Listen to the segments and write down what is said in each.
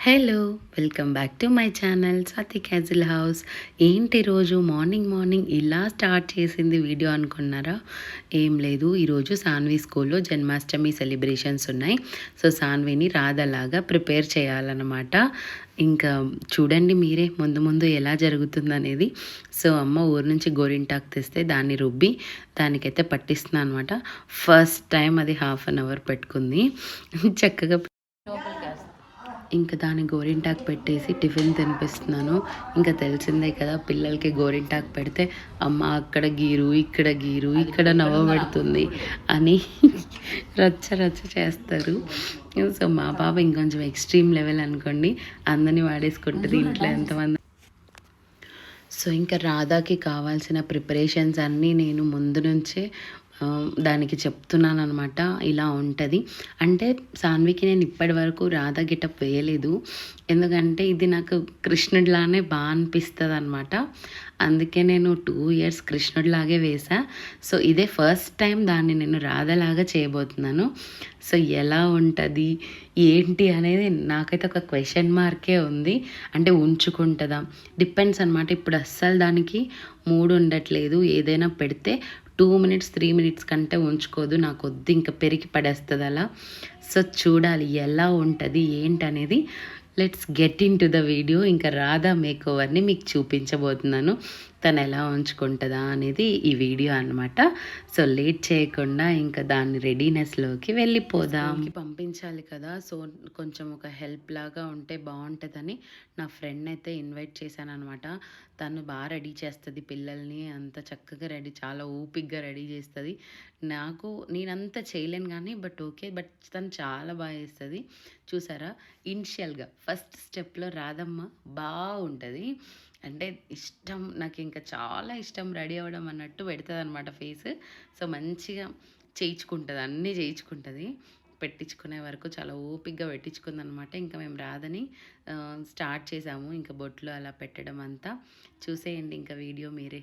Hello welcome back to my channel Sathi castle house. ఏంటి రోజు? Morning morning ఇలా start చేసింది వీడియో అనుకున్నారా? ఏం లేదు ఈరోజు సాన్వి స్కూల్లో జన్మాష్టమి సెలబ్రేషన్స్ ఉన్నాయి. సో సాన్విని రాధలాగా ప్రిపేర్ చేయాలన్నమాట. ఇంకా చూడండి మీరే ముందు ముందు ఎలా జరుగుతుందనేది. సో అమ్మ ఊరు నుంచి గోరింటాకు తెస్తే దాన్ని రుబ్బి దానికైతే పట్టిస్తున్నా అనమాట. ఫస్ట్ టైం అది హాఫ్ అన్ అవర్ పెట్టుకుంది. చక్కగా ఇంకా దాని గోరింటాకు పెట్టేసి టిఫిన్ తినిపిస్తున్నాను. ఇంకా తెలిసిందే కదా పిల్లలకి గోరింటాకు పెడితే అమ్మ అక్కడ గీరు ఇక్కడ గీరు ఇక్కడ నవ్వ పెడుతుంది అని రచ్చ రచ్చ చేస్తారు. సో మా బాబా ఇంకొంచెం ఎక్స్ట్రీమ్ లెవెల్ అనుకోండి అందరినీ వాడేసుకుంటుంది ఇంట్లో ఎంతమంది సో ఇంకా రాధాకి కావాల్సిన ప్రిపరేషన్స్ అన్నీ నేను ముందు నుంచే దానికి చెప్తున్నాను అనమాట ఇలా ఉంటుంది. అంటే సాన్వికి నేను ఇప్పటి వరకు రాధా గిటప్ వేయలేదు. ఎందుకంటే ఇది నాకు కృష్ణుడిలానే బాగా అనిపిస్తుంది అనమాట అందుకే నేను టూ ఇయర్స్ కృష్ణుడిలాగే వేసా. సో ఇదే ఫస్ట్ టైం దాన్ని నేను రాధలాగా చేయబోతున్నాను. సో ఎలా ఉంటుంది? ఏంటి అనేది నాకైతే ఒక క్వశ్చన్ మార్కే ఉంది. అంటే ఉంచుకుంటుందా? డిపెండ్స్ అనమాట ఇప్పుడు అస్సలు దానికి మూడు ఉండట్లేదు. ఏదైనా పెడితే టూ మినిట్స్ త్రీ మినిట్స్ కంటే ఉంచుకోదు. నాకు వద్దు ఇంకా పెరిగి పడేస్తుంది అలా. సో చూడాలి ఎలా ఉంటుంది ఏంటనేది. Let's get into the video. ఇంకా రాధా మేక్ ఓవర్ని మీకు చూపించబోతున్నాను. తను ఎలా ఉంచుకుంటుందా అనేది ఈ వీడియో అనమాట సో లేట్ చేయకుండా ఇంకా దాని రెడీనెస్లోకి వెళ్ళిపోదాం. పంపించాలి కదా. సో కొంచెం ఒక హెల్ప్ లాగా ఉంటే బాగుంటుందని నా ఫ్రెండ్ అయితే ఇన్వైట్ చేశాను అనమాట తను బాగా రెడీ చేస్తుంది పిల్లల్ని. అంత చక్కగా రెడీ చాలా ఓపిక్గా రెడీ చేస్తుంది. నాకు నేనంత చేయలేను కానీ బట్ ఓకే బట్ తను చాలా బాగా చేస్తుంది. చూసారా? ఇనిషియల్గా ఫస్ట్ స్టెప్లో రాధమ్మ బాగుంటుంది. అంటే ఇష్టం నాకు ఇంకా చాలా ఇష్టం రెడీ అవ్వడం అన్నట్టు పెడుతుంది అనమాట ఫేస్. సో మంచిగా చేయించుకుంటుంది అన్నీ చేయించుకుంటుంది. పెట్టించుకునే వరకు చాలా ఓపిక్గా పెట్టించుకుంది అనమాట ఇంకా మేము రాదని స్టార్ట్ చేసాము. ఇంకా బొట్లు అలా పెట్టడం అంతా. చూసేయండి ఇంకా వీడియో మీరే.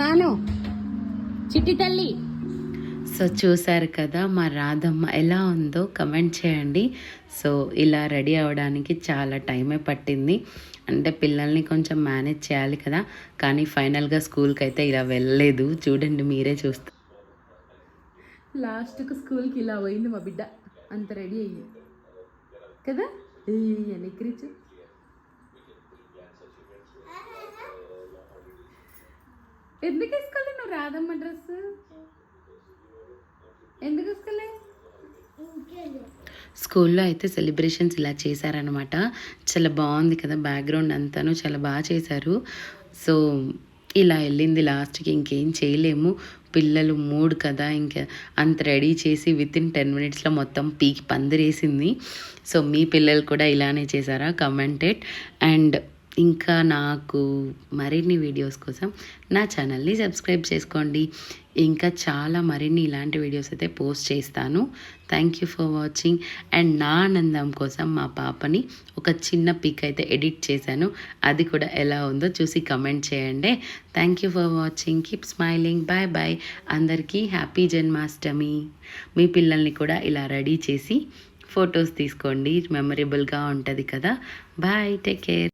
సాను చిట్టి తల్లి. సో చూసారు కదా మా రాధమ్మ ఎలా ఉందో కమెంట్ చేయండి. సో ఇలా రెడీ అవ్వడానికి చాలా టైమే పట్టింది. అంటే పిల్లల్ని కొంచెం మేనేజ్ చేయాలి కదా. కానీ ఫైనల్గా స్కూల్కి అయితే ఇలా వెళ్ళలేదు. చూడండి మీరే చూస్తారు లాస్ట్కు స్కూల్కి ఇలా పోయింది మా బిడ్డ. అంత రెడీ అయ్యింది కదా? ఎనిక్రిచు ఎందుకు వేసుకోలే నువ్వు రాధమ్మ డ్రెస్ ఎందుకు వేసుకోలే స్కూల్లో అయితే సెలబ్రేషన్స్ ఇలా చేశారనమాట చాలా బాగుంది కదా బ్యాక్గ్రౌండ్ అంతాను చాలా బాగా చేశారు. సో ఇలా వెళ్ళింది లాస్ట్కి ఇంకేం చేయలేము. పిల్లలు మూడు కదా ఇంకా అంత రెడీ చేసి విత్ ఇన్ టెన్ మినిట్స్లో మొత్తం పీకి పందిరేసింది. సో మీ పిల్లలు కూడా ఇలానే చేశారా? కమెంటెడ్ అండ్ ఇంకా నాకు మరిన్ని వీడియోస్ కోసం నా ఛానల్ని సబ్స్క్రైబ్ చేసుకోండి. ఇంకా చాలా మరిన్ని ఇలాంటి వీడియోస్ అయితే పోస్ట్ చేస్తాను. Thank you for watching and నా ఆనందం కోసం మా పాపని ఒక చిన్న పిక్ అయితే ఎడిట్ చేశాను. అది కూడా ఎలా ఉందో చూసి కమెంట్ చేయండి. Thank you for watching keep smiling bye bye అందరికీ హ్యాపీ జన్మాష్టమి మీ పిల్లల్ని కూడా ఇలా రెడీ చేసి ఫొటోస్ తీసుకోండి. మెమరబుల్గా ఉంటుంది కదా. Bye take care